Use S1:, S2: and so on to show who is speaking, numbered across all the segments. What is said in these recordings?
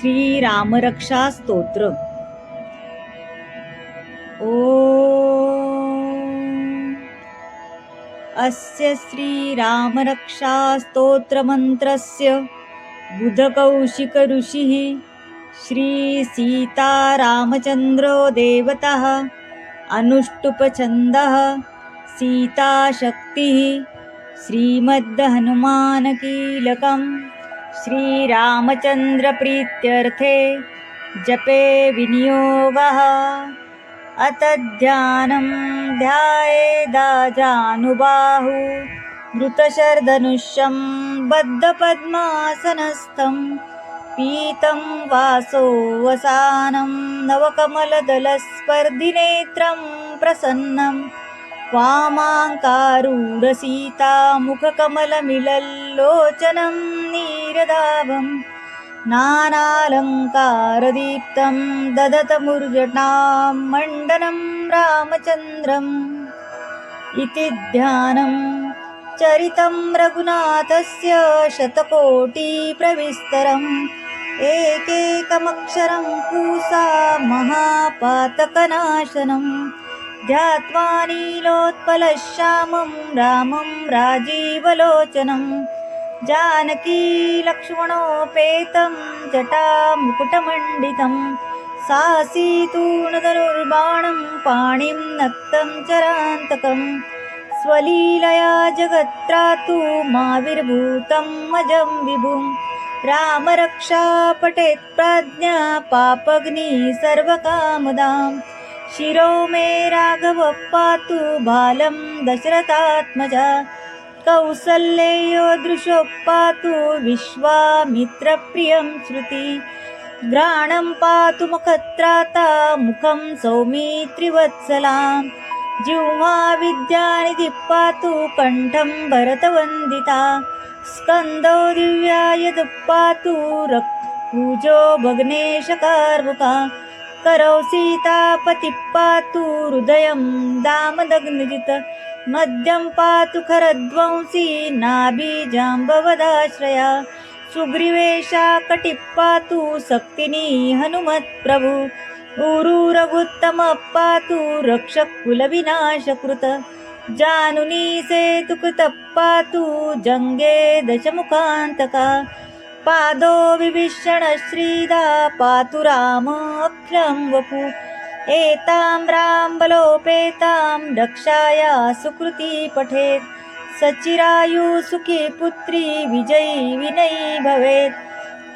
S1: श्री रामरक्षा स्तोत्र ओ अस्य श्रीरामरक्षास्तोत्रमन्त्रस्य बुधकौशिकऋषिः श्रीसीतारामचन्द्रो देवतः अनुष्टुपछन्दः सीताशक्तिः श्रीमद्हनुमानकीलकम् श्रीरामचन्द्रप्रीत्यर्थे जपे विनियोगः। अत ध्यानं ध्यायेदाजानुबाहु मृतशर्धनुष्यं बद्धपद्मासनस्थं पीतं वासो वसानं नवकमलदलस्पर्धिनेत्रं प्रसन्नं वामाङ्कारूढसीतामुखकमलमिलल्लोचनं नीरदाभं नानालङ्कारदीप्तं ददतमुर्जटां मण्डनं रामचन्द्रम्। इति ध्यानं चरितं रघुनाथस्य शतकोटिप्रविस्तरम्। एकैकमक्षरं पूसा महापातकनाशनं ध्यात्वा नीलोत्पलश्यामं रामं राजीवलोचनं। जानकीलक्ष्मणोपेतं जटामुकुटमण्डितं। सासीतूणधनुर्बाणं पाणिं नक्तं चरान्तकं। स्वलीलया जगत्रातु माविर्भूतं मजं विभुं। रामरक्षा पठेत् प्राज्ञा पापग्नि सर्वकामदां शिरो मे राघव पातु बालं दशरथात्मजा। कौसल्येयो दृशो पातु विश्वामित्रप्रियं श्रुति। घ्राणं पातु मुखत्राता मुखं सौमित्रिवत्सलां जिह्वा विद्यानिधि पातु कण्ठं भरतवन्दिता। स्कन्दो दिव्याय पातु रक्कुजो भग्नेशकार्मुका करौ सीतापतिः पातु हृदयं दामदग्नजित मद्यं पातु खरध्वंसी नाभिजाम्बवदाश्रया। सुग्रीवेशा कटिपातु शक्तिनी सक्तिनी हनुमत्प्रभु ऊरु पातु रक्षकुलविनाशकृत जानुनी सेतुकृतः पातु जङ्गे दशमुखान्तका। पादो विभीषण श्रीदा पातु राम वपु एतां राम्बलोपेतां रक्षाया सुकृती पठेत्। सचिरायु सुखी पुत्री विजयी विनयी भवेत्।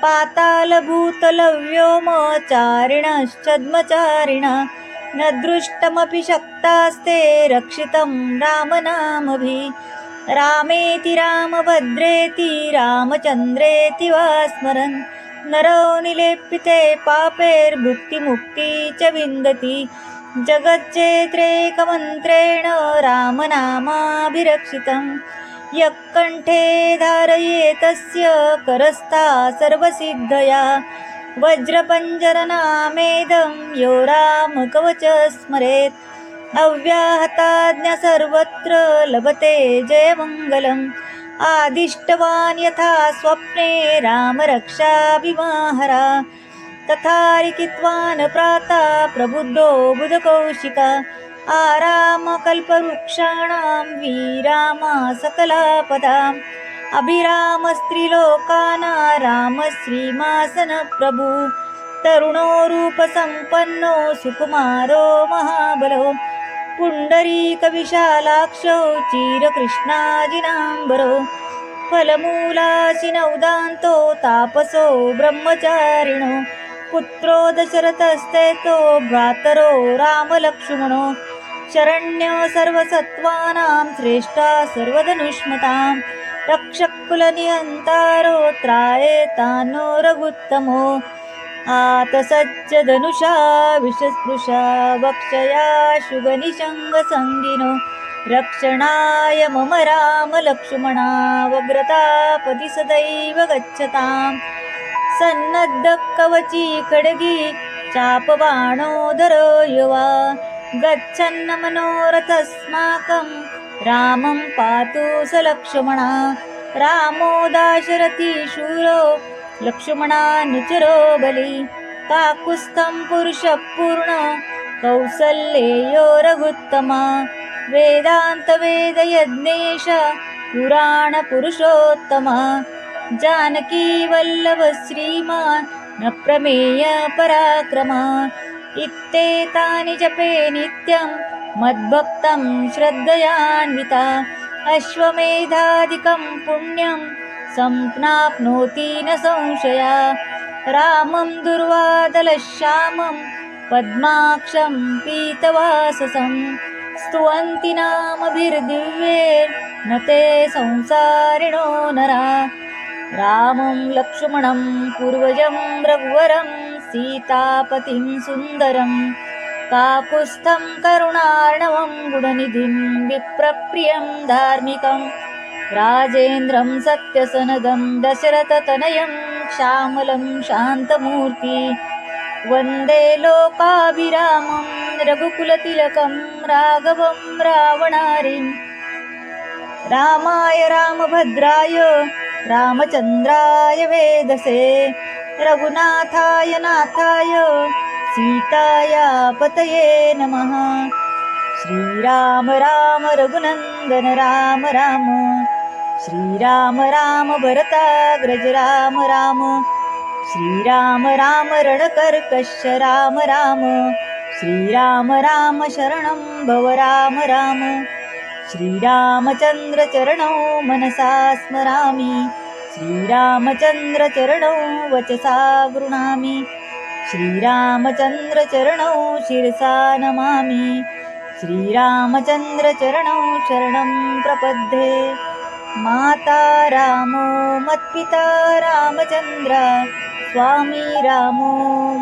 S1: पातालभूतलव्योमचारिणश्चद्मचारिण न दृष्टमपि शक्तास्ते रक्षितं रामनामभि। रामेति रामभद्रेति रामचन्द्रेति वा स्मरन् नरो निलेपिते पापैर्भुक्तिमुक्ति च विन्दति। जगच्चेत्रेकमन्त्रेण रामनामाभिरक्षितं यः कण्ठे धारयेतस्य करस्था सर्वसिद्धया। वज्रपञ्जरनामेदं यो रामकवच स्मरेत्। अव्याहताज्ञ सर्वत्र लभते जयमङ्गलम् आदिष्टवान् यथा स्वप्ने रामरक्षाभिमाहरा तथा लिखित्वान् प्राता प्रबुद्धो बुधकौशिका। आरामकल्पवृक्षाणां वीरामा सकलापदाम् अभिरामस्त्रिलोकाना रामश्रीमासनप्रभु तरुणो रूपसम्पन्नो सुकुमारो महाबलो। पुण्डरीकविशालाक्षो चिरकृष्णाजिनाम्बरो फलमूलाशिनौदान्तो तापसो ब्रह्मचारिणो पुत्रो दशरथस्तेतो भ्रातरो रामलक्ष्मणो शरण्यो सर्वसत्त्वानां श्रेष्ठा सर्वधनुष्मतां रक्षकुलनियन्तारो त्रायेतानो रघुत्तमो आतसज्जधनुषा विषस्पृशा वक्षया शुभनिशङ्गसङ्गिनो रक्षणाय मम रामलक्ष्मणा वग्रतापति सदैव गच्छताम्। सन्नद्धकवची खड्गी चापबाणोदर युवा। गच्छन्न मनोरथस्माकं रामं पातु स लक्ष्मणा। रामो दाशरथी शूरो लक्ष्मणानुचरो बली काकुस्थं पुरुषः पूर्ण कौसल्येयो रघुत्तमा वेदान्तवेदयज्ञेश पुराणपुरुषोत्तमा जानकी वल्लभ श्रीमान् न प्रमेय पराक्रमा। इत्येतानि जपे नित्यं मद्भक्तं श्रद्धयान्विता अश्वमेधादिकं पुण्यं सम्प्राप्नोति न संशया। रामं दुर्वादलश्यामं पद्माक्षं पीतवाससं स्तुवन्ति नामभिर्दिव्यैर्न ते संसारिणो नरा। रामं लक्ष्मणं पूर्वजं रघुवरं सीतापतिं सुन्दरं काकुस्थं करुणार्णवं गुणनिधिं विप्रप्रियं धार्मिकं राजेन्द्रं सत्यसनदं दशरथतनयं श्यामलं शान्तमूर्ति। वन्दे लोकाभिरामं रघुकुलतिलकं राघवं रावणारिं। रामाय रामभद्राय रामचन्द्राय वेदसे रघुनाथाय नाथाय सीताया पतये नमः। श्रीराम राम रघुनन्दन राम राम। श्रीराम राम भरताग्रज राम राम। श्रीराम राम रणकर्कश राम राम। श्रीराम राम शरणं भव राम राम। श्रीरामचन्द्रचरणौ मनसा स्मरामि। श्रीरामचन्द्रचरणौ वचसा गृह्णामि श्रीरामचन्द्रचरणौ शिरसा नमामि श्रीरामचन्द्रचरणौ शरणं प्रपद्ये। माता रामो मत्पिता रामचन्द्र स्वामी रामो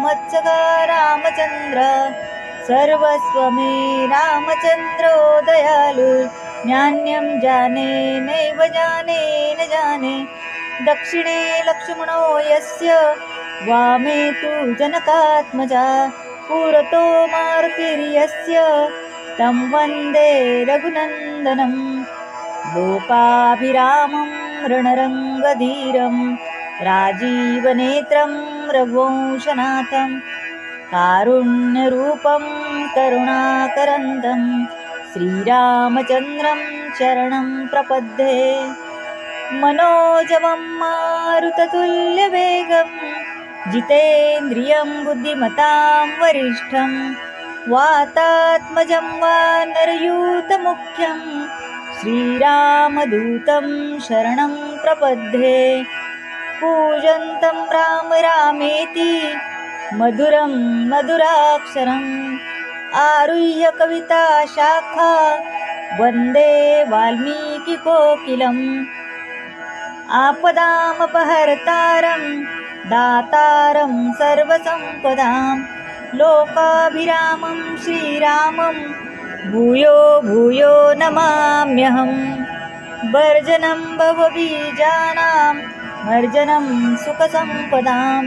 S1: मत्सगा रामचन्द्र सर्वस्वमे रामचन्द्रो दयालु ज्ञान्यं जाने नैव जाने न जाने। दक्षिणे लक्ष्मणो यस्य वामे तु जनकात्मजा। पुरतो मारुतिर्यस्य तं वन्दे रघुनन्दनं। लोकाभिरामं रणरङ्गधीरं राजीवनेत्रं रघुवंशनाथं कारुण्यरूपं करुणाकरन्दं श्रीरामचन्द्रं शरणं प्रपद्ये। मनोजवं मारुततुल्यवेगं जितेन्द्रियं बुद्धिमतां वरिष्ठं वातात्मजं वा नरयूतमुख्यं श्रीरामदूतं शरणं प्रपद्ये। पूजन्तं राम रामेति मधुरं मधुराक्षरम् आरुह्य कविता शाखा वन्दे वाल्मीकिकोकिलम् आपदामपहर्तारं दातारं सर्वसम्पदाम्। लोकाभिरामं श्रीरामं भूयो भूयो नमाम्यहम् वर्जनं भवबीजानां मर्जनं सुखसम्पदां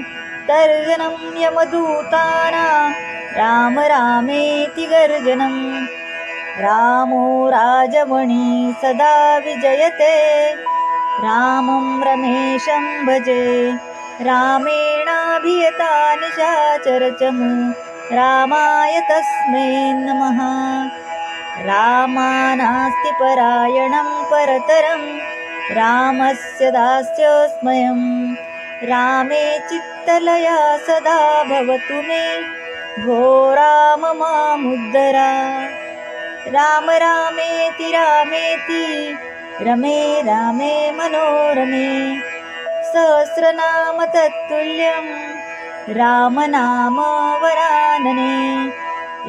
S1: तर्जनं यमदूतानां राम रामेति गर्जनं रामो राजमणि सदा विजयते रामं रमेशं भजे रामेणाभियता निशाचरचमु रामाय तस्मै नमः। रामानास्ति परायणं परतरं। रामस्य दास्यस्मयं रामे चित्तलया सदा भवतु मे। भो राम मामुद्धरा राम रामेति रामेति। रमे रामे मनोरमे सहस्रनाम तत्तुल्यं रामनाम वरानने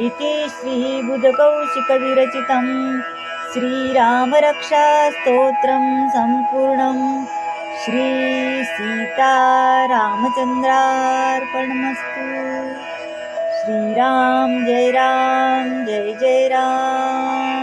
S1: इति श्रीबुधकौशिकविरचितं श्रीरामरक्षास्तोत्रं सम्पूर्णं श्रीसीतारामचन्द्रार्पणमस्तु श्रीराम जय राम जय जय राम।